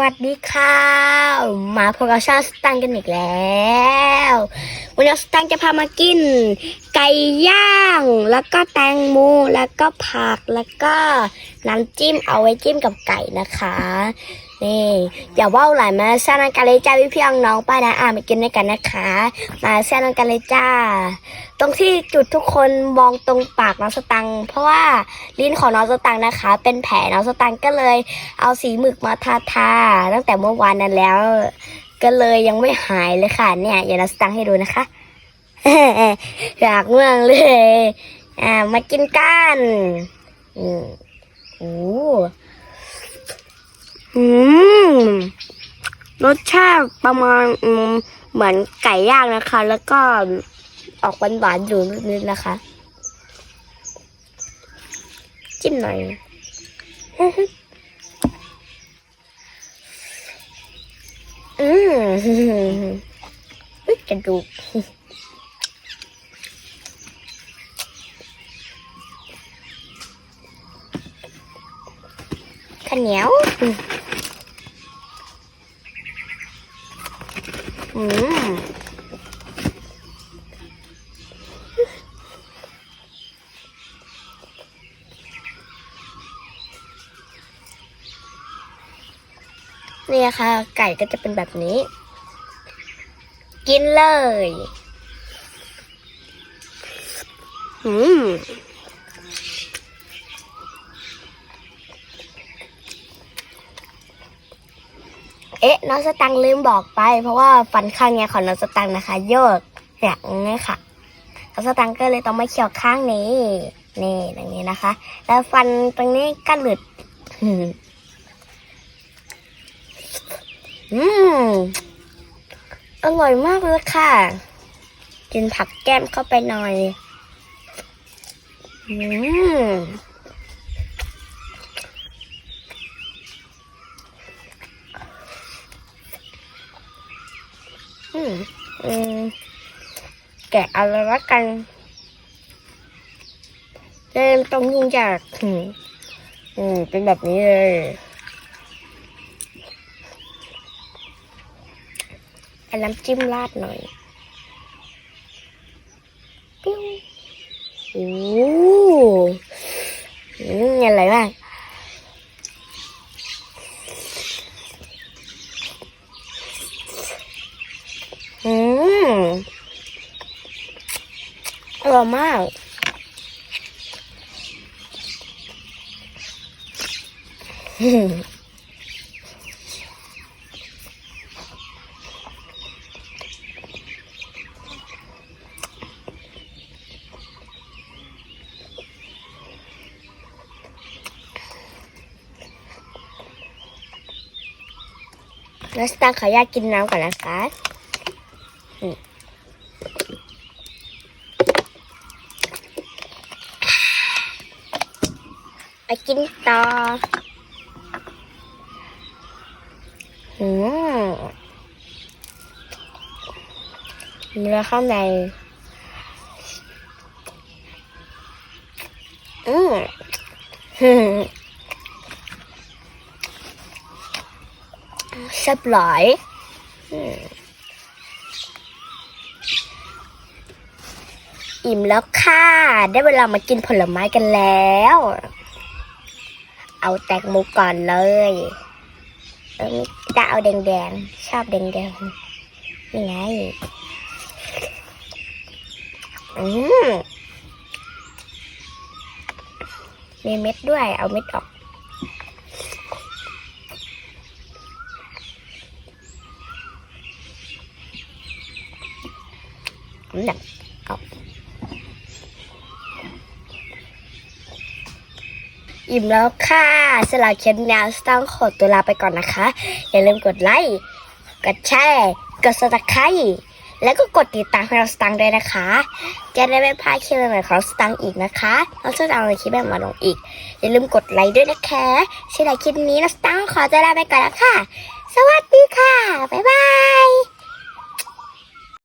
วัสดีค่ะ มาพวกเราชาติสตังกันอีกแล้ว วันนี้สตังจะพามากิน ไก่ย่าง แล้วก็แตงโมแล้วก็ผักแล้วก็น้ำจิ้มเอาไว้จิ้มกับไก่นะคะ นี่อย่าว่าหลายมาแซ่นังกันเลยจ้าพี่พี่น้องๆป้านะอ่ามากินด้วยกันนะคะ มาแซ่นังกันเลยจ้า ตรงที่จุดทุกคนมองตรงปากน้องสตัง เพราะว่าลิ้นของน้องสตังนะคะ เป็นแผลน้องสตังก็เลย เอาสีหมึกมาทาทาตั้งแต่เมื่อวานนั้นแล้ว ก็เลยยังไม่หายเลยค่ะ เนี่ยอย่าเราสตังให้ดูนะคะอยากเมืองเลย อ่ามากินกันอืมโอ้ อืมรสชาติประมาณเหมือนไก่ย่างนะคะ แล้วก็ออกหวานๆอยู่นิดๆนะคะ จิ้มหน่อยอืมอุ๊ยกระดูกข้าวเหนียว อืมเนี่ยค่ะ ไก่ก็จะเป็นแบบนี้ กินเลย อืม เอ๊ะน้องสตังค์ลืมบอกไป เพราะว่าฟันข้างเนี้ยของน้องสตังค์นะคะ โยกอย่างนี้ค่ะน้องสตังค์ก็เลยต้องมาเขี่ยวข้างนี้ นี่อย่างนี้นะคะ แล้วฟันตรงนี้ก็หลุดอืมอืมอร่อยมากเลยค่ะ กินผักแก้มเข้าไปหน่อย อืม อืม อืม แกะเอาละกันเริ่มต้องยุ่งยากอืมอืมเป็นแบบนี้เลยเอาน้ำจิ้มราดหน่อยปิ้วโอ้อืมอร่อยมากอืม อร่อยมากแล้วสตางค์ขออนุญาตกินน้ำก่อนนะคะอืมไป กินต่ออืมเนื้อข้างในอืมแซ่บหลายอิ่มแล้วค่ะ ได้เวลามากินผลไม้กันแล้ว เอาแตงโมก่อนเลยเออจะเอาแดงๆ ชอบแดงๆนี่ไงอืมมีเม็ดด้วย เอาเม็ดออกหนัก อิ่มแล้วค่ะสำหรับคลิปนี้ต้องขอตัวลาไปก่อนนะคะ อย่าลืมกดไลค์ กดแชร์ กด subscribe แล้วก็กดติดตามให้เราสตังค์ด้วยนะคะ จะได้ไม่พลาดคลิปใหม่ของสตังค์อีกนะคะแล้วจะเอาในคลิปแบบมาลงอีก อย่าลืมกดไลค์ด้วยนะคะสำหรับคลิปนี้นะสตังค์ขอตัวลาไปก่อนแล้วค่ะ สวัสดีค่ะ บ๊ายบาย